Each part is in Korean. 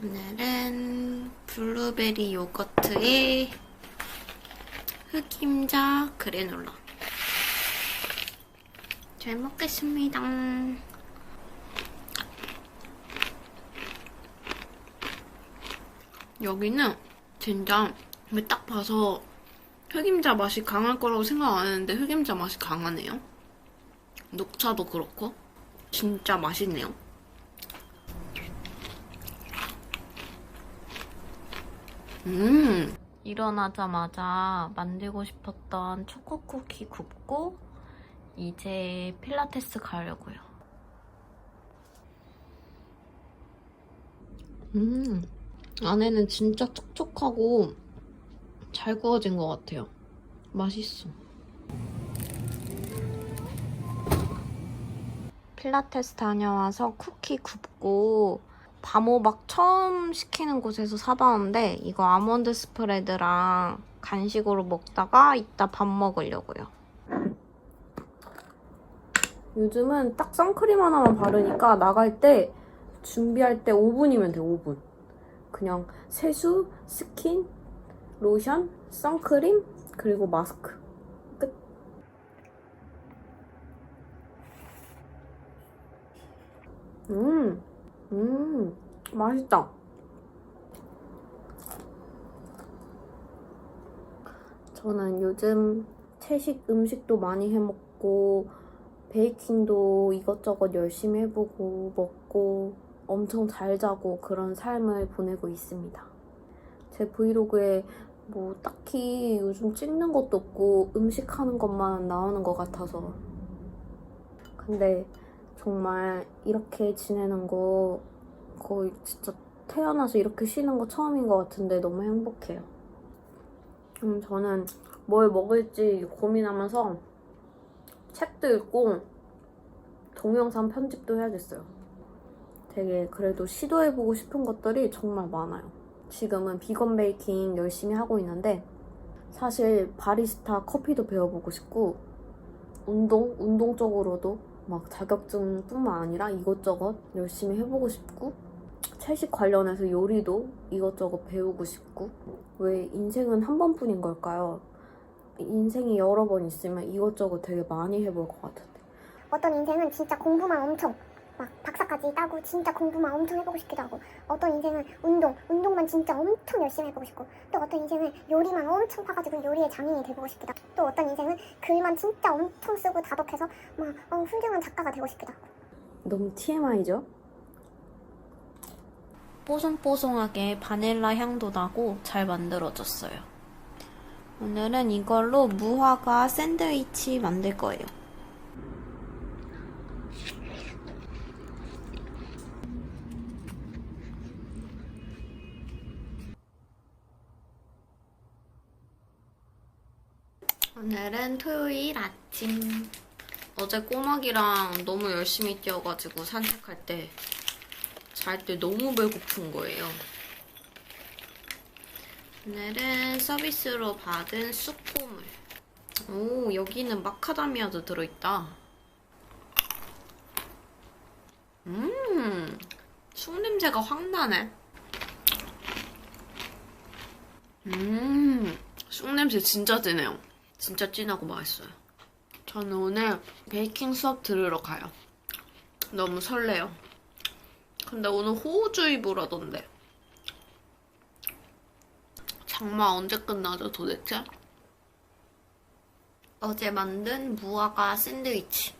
오늘은 블루베리 요거트에 흑임자 그래놀라. 잘 먹겠습니다. 여기는 진짜 딱 봐서 흑임자 맛이 강할 거라고 생각 안 했는데 흑임자 맛이 강하네요. 녹차도 그렇고 진짜 맛있네요. 음. 일어나자마자 만들고 싶었던 초코 쿠키 굽고 이제 필라테스 가려고요. 음. 안에는 진짜 촉촉하고 잘 구워진 것 같아요. 맛있어. 필라테스 다녀와서 쿠키 굽고 밤호박 처음 시키는 곳에서 사봤는데 이거 아몬드 스프레드랑 간식으로 먹다가 이따 밥 먹으려고요. 요즘은 딱 선크림 하나만 바르니까 나갈 때 준비할 때 5분이면 돼, 5분. 그냥 세수, 스킨, 로션, 선크림, 그리고 마스크. 끝. 음, 음, 맛있다. 저는 요즘 채식 음식도 많이 해 먹고, 베이킹도 이것저것 열심히 해보고, 먹고, 엄청 잘 자고 그런 삶을 보내고 있습니다. 제 브이로그에 뭐 딱히 요즘 찍는 것도 없고 음식 하는 것만 나오는 것 같아서. 근데 정말 이렇게 지내는 거 거의 진짜 태어나서 이렇게 쉬는 거 처음인 것 같은데 너무 행복해요. 음, 저는 뭘 먹을지 고민하면서 책도 읽고 동영상 편집도 해야겠어요. 되게 그래도 시도해보고 싶은 것들이 정말 많아요. 지금은 비건 베이킹 열심히 하고 있는데 사실 바리스타 커피도 배워보고 싶고 운동, 운동 쪽으로도 막 자격증뿐만 아니라 이것저것 열심히 해보고 싶고 채식 관련해서 요리도 이것저것 배우고 싶고 왜 인생은 한 번뿐인 걸까요? 인생이 여러 번 있으면 이것저것 되게 많이 해볼 것 같은데 어떤 인생은 진짜 공부만 엄청 막 박사까지 따고 진짜 공부만 엄청 해보고 싶기도 하고 어떤 인생은 운동, 운동만 진짜 엄청 열심히 해보고 싶고 또 어떤 인생은 요리만 엄청 파가지고 요리의 장인이 되고 싶기도 하고 또 어떤 인생은 글만 진짜 엄청 쓰고 다독해서 막 어, 훌륭한 작가가 되고 싶기도 하고 너무 TMI죠? 뽀송뽀송하게 바닐라 향도 나고 잘 만들어졌어요. 오늘은 이걸로 무화과 샌드위치 만들 거예요. 오늘은 토요일 아침. 어제 꼬막이랑 너무 열심히 뛰어가지고 산책할 때 잘 때 너무 배고픈 거예요. 오늘은 서비스로 받은 쑥고물. 오, 여기는 마카다미아도 들어있다. 음, 쑥 냄새가 확 나네. 음, 쑥 냄새 진짜 진해요. 진짜 진하고 맛있어요. 저는 오늘 베이킹 수업 들으러 가요. 너무 설레요. 근데 오늘 호우주의보라던데. 장마 언제 끝나죠, 도대체? 어제 만든 무화과 샌드위치.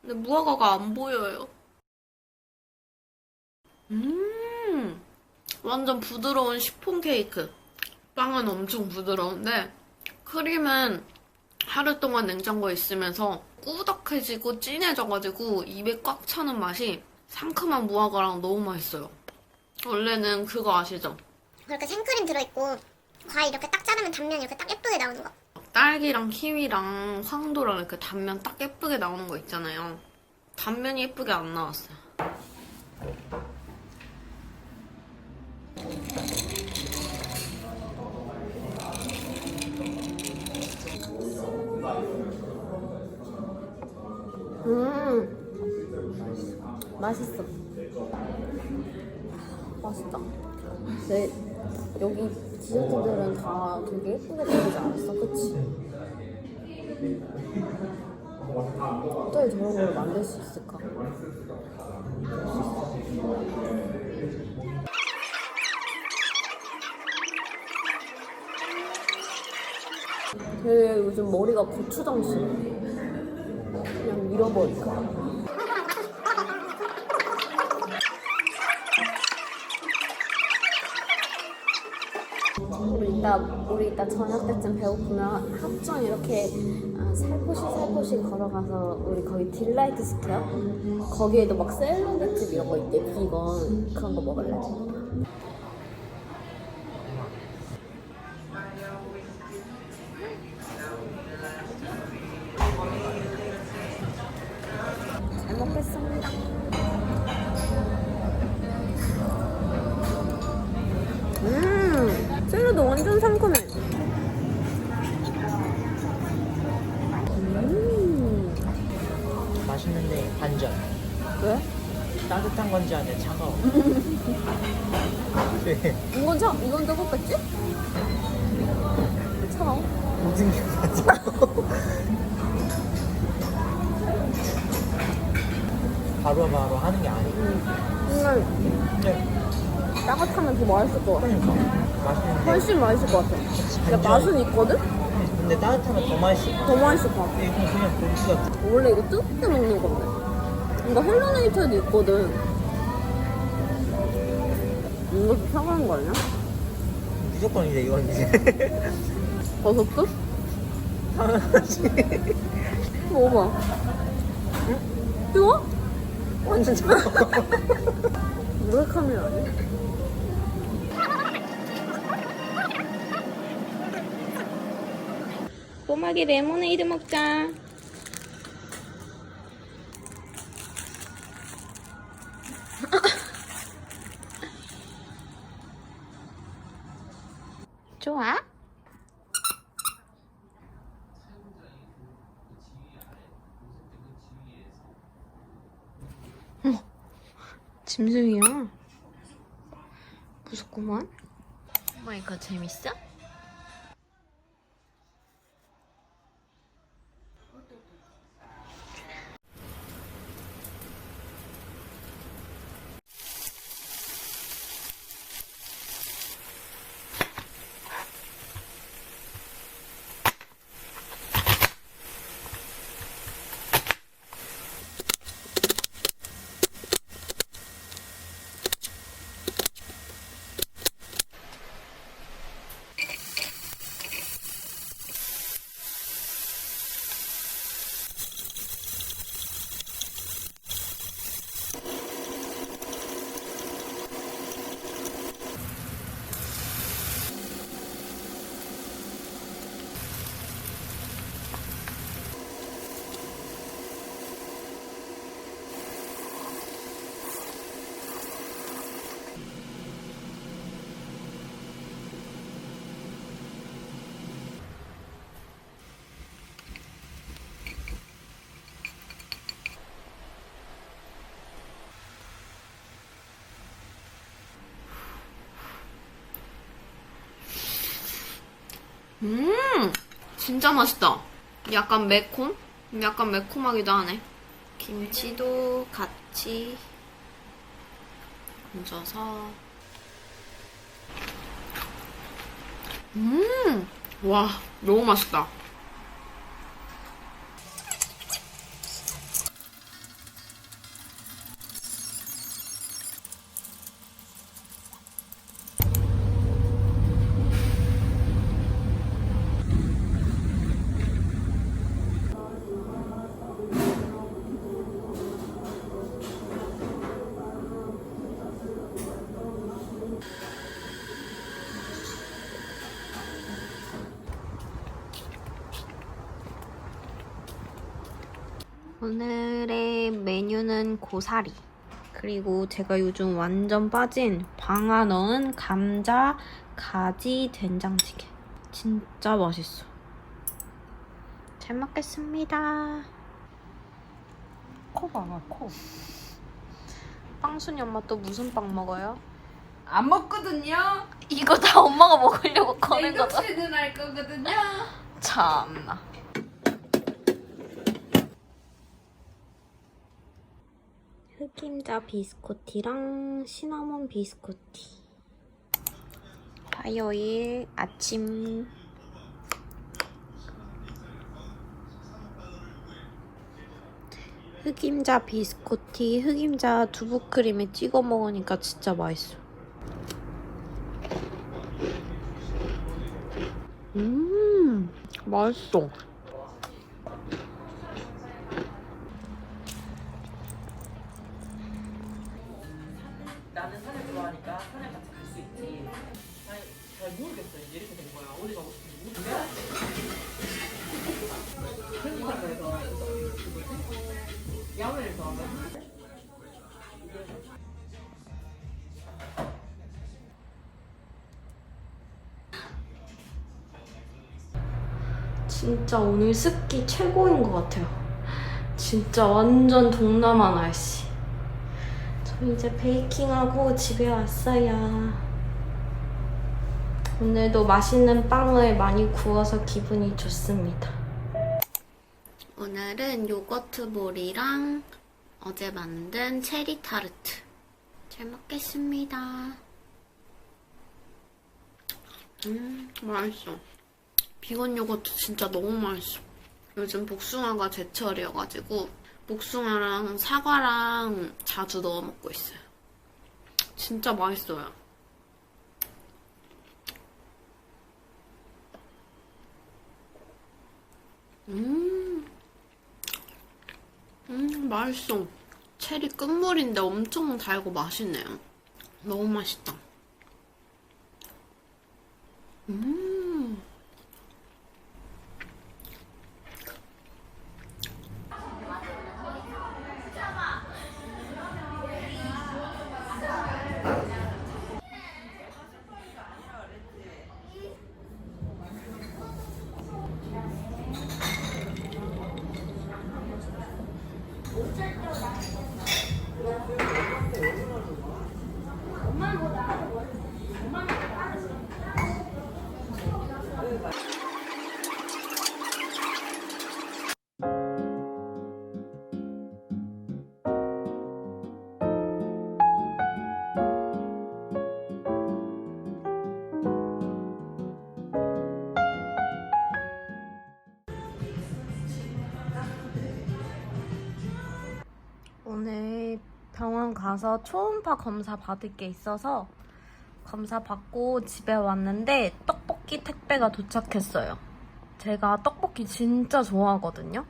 근데 무화과가 안 보여요. 음, 완전 부드러운 시폰 케이크. 빵은 엄청 부드러운데, 크림은 하루 동안 냉장고에 있으면서 꾸덕해지고 진해져가지고 입에 꽉 차는 맛이 상큼한 무화과랑 너무 맛있어요. 원래는 그거 아시죠? 그렇게 생크림 들어있고 과일 이렇게 딱 자르면 단면이 이렇게 딱 예쁘게 나오는 거 딸기랑 키위랑 황도랑 이렇게 단면 딱 예쁘게 나오는 거 있잖아요. 단면이 예쁘게 안 나왔어요. 맛있어. 와, 맛있다. 내 여기 디저트들은 다 되게 예쁘게 그리지 않았어, 그치? 어떻게 저런 걸 만들 수 있을까? 되게 요즘 머리가 고추장식. 그냥 밀어버릴까? 우리 이따 우리 이따 저녁 때쯤 배고프면 합정 이렇게 아, 살포시 살포시 걸어가서 우리 거기 딜라이트 스퀘어 거기에도 막 샐러드집 이런 거 있대 비건 그런 거 먹을래? 차가워. 네. 이건 차, 이건 뜨겁겠지? 차가워? 모든 게 차가워. 바로 바로 하는 게 아니고. 근데 근데 따뜻하면 더 맛있을 것 같아. 그러니까 맛있는데. 훨씬 맛있을 것 같아. 근데. 맛은 있거든? 응, 근데 따뜻하면 더 맛있어. 더 맛있을 것 같아. 근데 이건 그냥 고기 같아. 원래 이거 뜨겁게 먹는 건데. 이거 헬로네이처에도 있거든. 이것도 차가운 거 아니야? 무조건 이제 이건 이제. 버섯도? 당연하지. 먹어봐. 응? 뜨거? 완전 차가워. 왜 카메라 아니야? 꼬마기 레모네이드 먹자. 짐승이야. 무섭구만. 오마이갓 재밌어? 음, 진짜 맛있다. 약간 매콤? 약간 매콤하기도 하네. 김치도 같이 얹어서. 음, 와, 너무 맛있다. 고사리. 그리고 제가 요즘 완전 빠진 방아 넣은 감자 가지 된장찌개. 진짜 맛있어. 잘 먹겠습니다. 코 봐봐, 코. 빵순이 엄마 또 무슨 빵 먹어요? 안 먹거든요. 이거 다 엄마가 먹으려고 꺼낸 거다. 냉동실은 할 거거든요. 참나. 흑임자 비스코티랑 시나몬 비스코티. 화요일 아침. 흑임자 비스코티, 흑임자 두부크림에 찍어 먹으니까 진짜 맛있어. 음, 맛있어. 진짜 오늘 습기 최고인 것 같아요. 진짜 완전 동남아 날씨. 저 이제 베이킹하고 집에 왔어요. 오늘도 맛있는 빵을 많이 구워서 기분이 좋습니다. 오늘은 요거트 볼이랑 어제 만든 체리 타르트. 잘 먹겠습니다. 음, 맛있어. 비건 요거트 진짜 너무 맛있어. 요즘 복숭아가 제철이어가지고 복숭아랑 사과랑 자주 넣어 먹고 있어요. 진짜 맛있어요. 음, 음, 맛있어. 체리 끝물인데 엄청 달고 맛있네요. 너무 맛있다. 가서 초음파 검사 받을 게 있어서 검사 받고 집에 왔는데 떡볶이 택배가 도착했어요. 제가 떡볶이 진짜 좋아하거든요.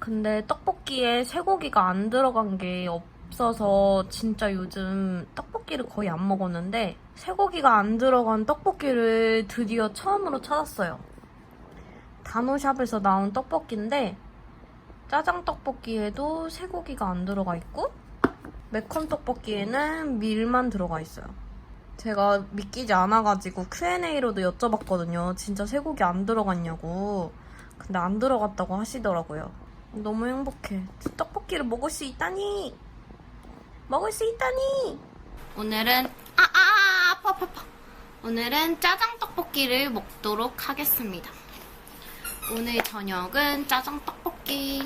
근데 떡볶이에 쇠고기가 안 들어간 게 없어서 진짜 요즘 떡볶이를 거의 안 먹었는데 쇠고기가 안 들어간 떡볶이를 드디어 처음으로 찾았어요. 단호샵에서 나온 떡볶이인데 짜장 떡볶이에도 쇠고기가 안 들어가 있고 매콤 떡볶이에는 밀만 들어가 있어요. 제가 믿기지 않아가지고 Q&A로도 여쭤봤거든요. 진짜 쇠고기 안 들어갔냐고. 근데 안 들어갔다고 하시더라고요. 너무 행복해. 떡볶이를 먹을 수 있다니! 먹을 수 있다니! 오늘은, 아, 아, 아, 아파, 아파, 아파. 오늘은 짜장 떡볶이를 먹도록 하겠습니다. 오늘 저녁은 짜장 떡볶이.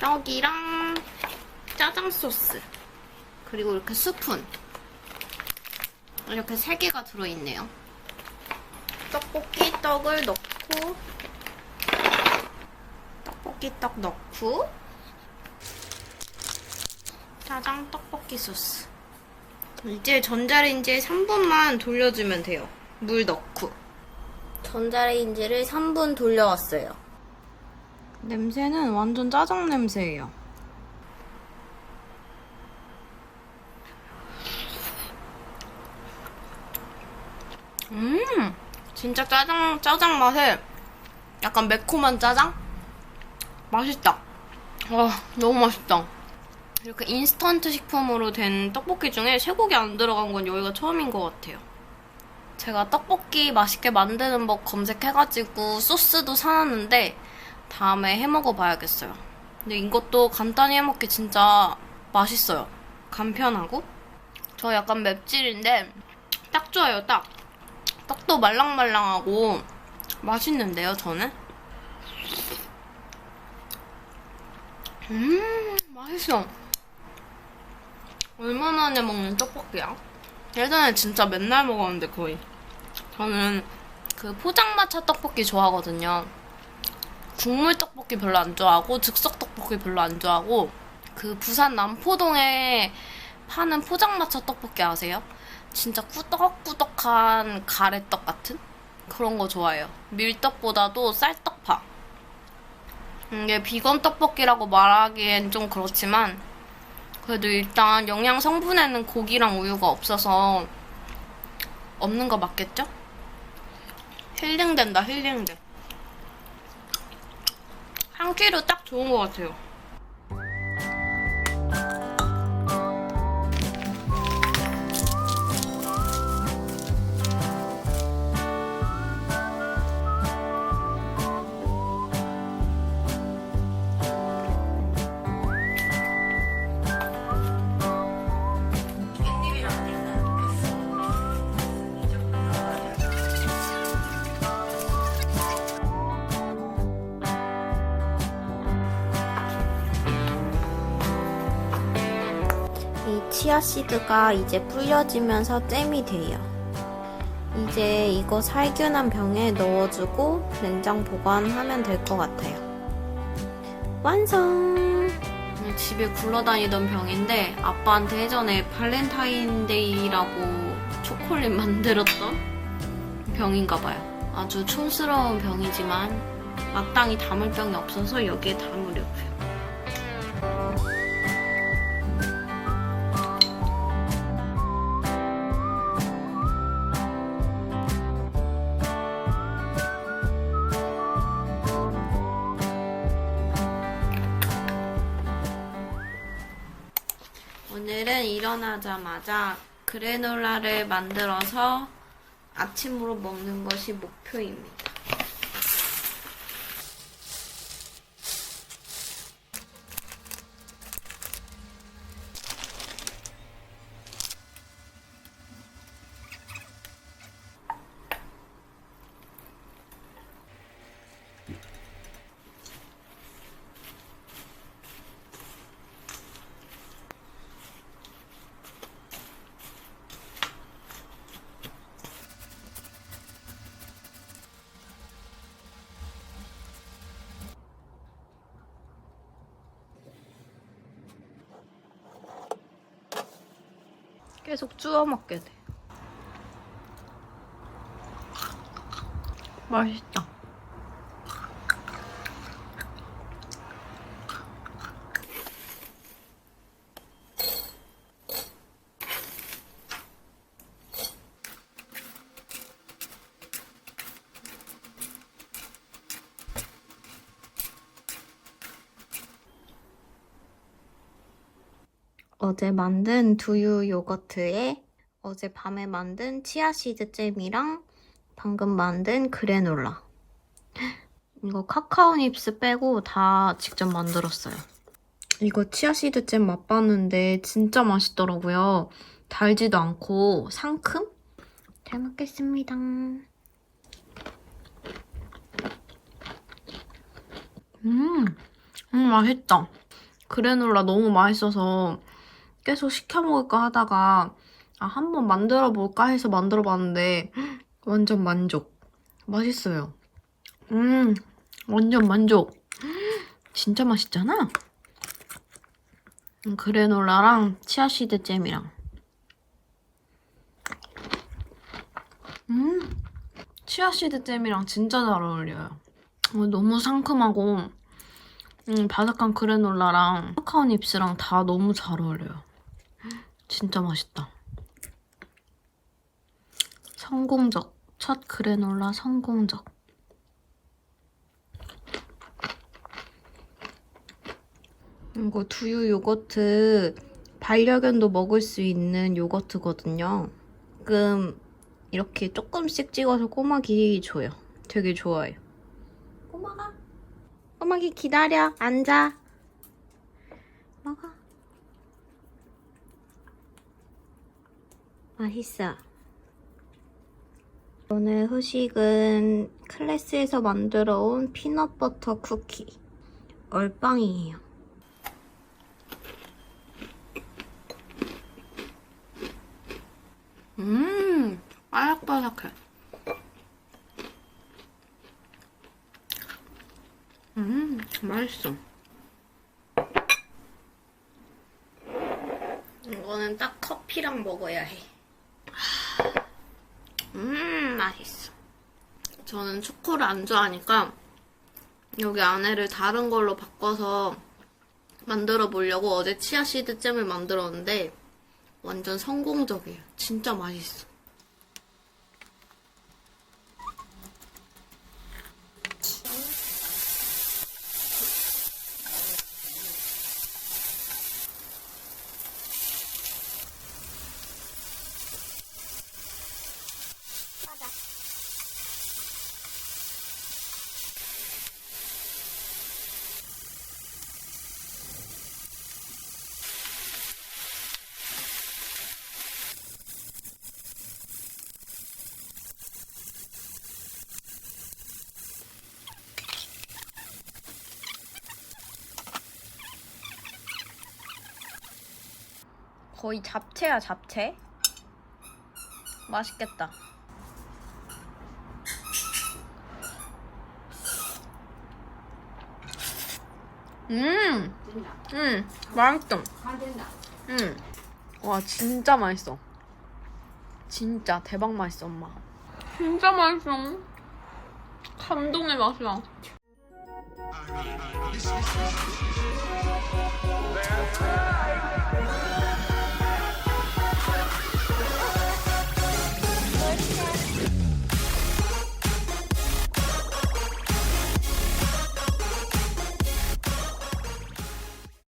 떡이랑 짜장 소스. 그리고 이렇게 스푼. 이렇게 세 개가 들어있네요. 떡볶이 떡을 넣고, 떡볶이 떡 넣고, 짜장 떡볶이 소스. 이제 전자레인지에 3분만 돌려주면 돼요. 물 넣고. 전자레인지를 3분 돌려왔어요. 냄새는 완전 짜장 냄새예요. 음, 진짜 짜장, 짜장 맛에 약간 매콤한 짜장? 맛있다. 와, 너무 맛있다. 이렇게 인스턴트 식품으로 된 떡볶이 중에 쇠고기 안 들어간 건 여기가 처음인 것 같아요. 제가 떡볶이 맛있게 만드는 법 검색해가지고 소스도 사놨는데 다음에 해 먹어 봐야겠어요. 근데 이것도 간단히 해 먹기 진짜 맛있어요. 간편하고 저 약간 맵찔인데 딱 좋아요, 딱. 떡도 말랑말랑하고 맛있는데요, 저는? 음, 맛있어. 얼마 만에 먹는 떡볶이야? 예전에 진짜 맨날 먹었는데 거의. 저는 그 포장마차 떡볶이 좋아하거든요. 국물 떡볶이 별로 안 좋아하고 즉석 떡볶이 별로 안 좋아하고 그 부산 남포동에 파는 포장마차 떡볶이 아세요? 진짜 꾸덕꾸덕한 가래떡 같은 그런 거 좋아해요. 밀떡보다도 쌀떡파. 이게 비건 떡볶이라고 말하기엔 좀 그렇지만 그래도 일단 영양 성분에는 고기랑 우유가 없어서 없는 거 맞겠죠? 힐링된다 힐링돼. 한 끼로 딱 좋은 것 같아요. 치아씨드가 이제 불려지면서 잼이 돼요. 이제 이거 살균한 병에 넣어주고 냉장 보관하면 될 것 같아요. 완성! 집에 굴러다니던 병인데 아빠한테 예전에 발렌타인데이라고 초콜릿 만들었던 병인가 봐요. 아주 촌스러운 병이지만 마땅히 담을 병이 없어서 여기에 담으려고요. 일어나자마자 그래놀라를 만들어서 아침으로 먹는 것이 목표입니다. 계속 주워 먹게 돼. 맛있다. 어제 만든 두유 요거트에 어제 밤에 만든 치아시드 잼이랑 방금 만든 그래놀라. 이거 카카오 닙스 빼고 다 직접 만들었어요. 이거 치아시드 잼 맛봤는데 진짜 맛있더라고요. 달지도 않고 상큼? 잘 먹겠습니다. 음, 음 맛있다. 그래놀라 너무 맛있어서 계속 시켜 먹을까 하다가 아, 한번 만들어 볼까 해서 만들어 봤는데 완전 만족. 맛있어요. 음, 완전 만족. 진짜 맛있잖아. 음, 그래놀라랑 치아시드 잼이랑. 음, 치아시드 잼이랑 진짜 잘 어울려요. 어, 너무 상큼하고 음, 바삭한 그래놀라랑 카카오 닙스랑 다 너무 잘 어울려요. 진짜 맛있다. 성공적. 첫 그래놀라 성공적. 이거 두유 요거트 반려견도 먹을 수 있는 요거트거든요. 가끔 이렇게 조금씩 찍어서 꼬막이 줘요. 되게 좋아요. 꼬막아. 꼬막이 기다려. 앉아. 먹어. 맛있어. 오늘 후식은 클래스에서 만들어 온 피넛버터 쿠키. 얼빵이에요. 음, 바삭바삭해. 음, 맛있어. 이거는 딱 커피랑 먹어야 해. 음, 맛있어. 저는 초코를 안 좋아하니까 여기 안에를 다른 걸로 바꿔서 만들어 보려고 어제 치아시드 잼을 만들었는데 완전 성공적이에요. 진짜 맛있어. 거의 잡채야 잡채. 맛있겠다. 음, 음, 맛있어. 음, 와 진짜 맛있어. 진짜 대박 맛있어 엄마. 진짜 맛있어. 감동의 맛이야.